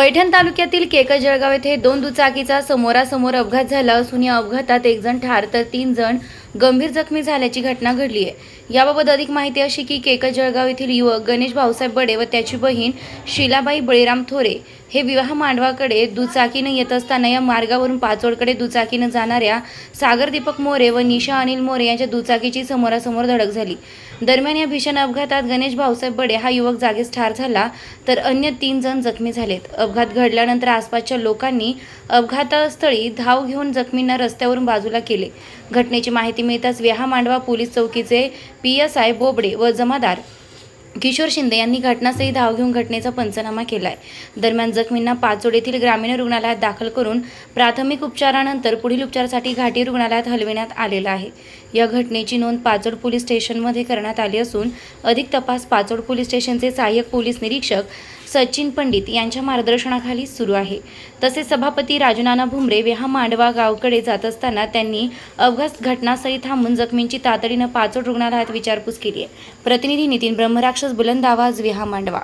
पैठण तालुक्यातील केक जळगाव येथे दोन दुचाकीचा समोरासमोर अपघात झाला असून या अपघातात एक जण ठार तर तीन जण गंभीर जखमी झाल्याची घटना घडली आहे. याबाबत अधिक माहिती अशी की केक जळगाव येथील युवक गणेश भाऊसाहेब बडे व त्याची बहीण शिलाबाई बळीराम थोरे हे विवाह मांडवाकडे दुचाकीनं येत असताना या मार्गावरून पाचोडकडे दुचाकीनं जाणाऱ्या सागर दीपक मोरे व निशा अनिल मोरे यांच्या दुचाकीची समोरासमोर धडक झाली. दरम्यान या भीषण अपघातात गणेश भाऊसाहेब बडे हा युवक जागीच ठार झाला तर अन्य तीन जण जखमी झालेत. अपघात घडल्यानंतर आसपासच्या लोकांनी अपघातस्थळी धाव घेऊन जखमींना रस्त्यावरून बाजूला केले. घटनेची माहिती मिळताच व्याहा मांडवा पोलीस चौकीचे पी एस आय बोबडे व जमादार किशोर शिंदे यांनी घटनास्थळी धाव घेऊन घटनेचा पंचनामा केलाय. दरम्यान जखमींना पाचोड येथील ग्रामीण रुग्णालयात दाखल करून प्राथमिक उपचारानंतर पुढील उपचारासाठी घाटी रुग्णालयात हलविण्यात आलेलं आहे. या घटनेची नोंद पाचोड पोलीस स्टेशनमध्ये करण्यात आली असून अधिक तपास पाचोड पोलीस स्टेशनचे सहाय्यक पोलीस निरीक्षक सचिन पंडित यांच्या मार्गदर्शनाखाली सुरू आहे. तसेच सभापती राजूनाना भुमरे विहा मांडवा गावकडे जात असताना त्यांनी अपघात घटनास्थळी थांबून जखमींची तातडीनं पाचोड रुग्णालयात विचारपूस केली आहे. प्रतिनिधी नितीन ब्रह्मराक्षस बुलंद आवाज विहा मांडवा.